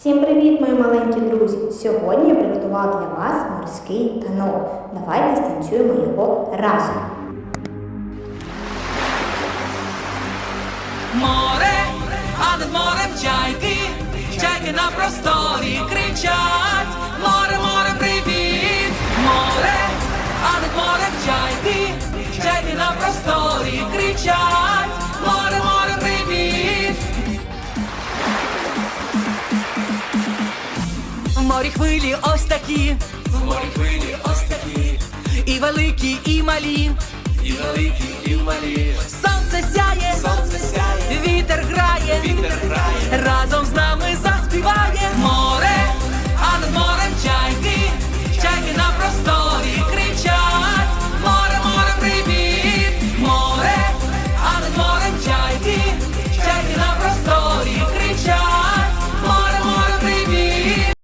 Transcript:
Всім привіт, мої маленькі друзі! Сьогодні я приготувала для вас морський танок. Давайте станцюємо його разом. Море, а над морем чайки, чайки на просторі кричать. Морі хвилі ось такі, в морі хвилі ось такі, і великі, і малі, і великі, і малі.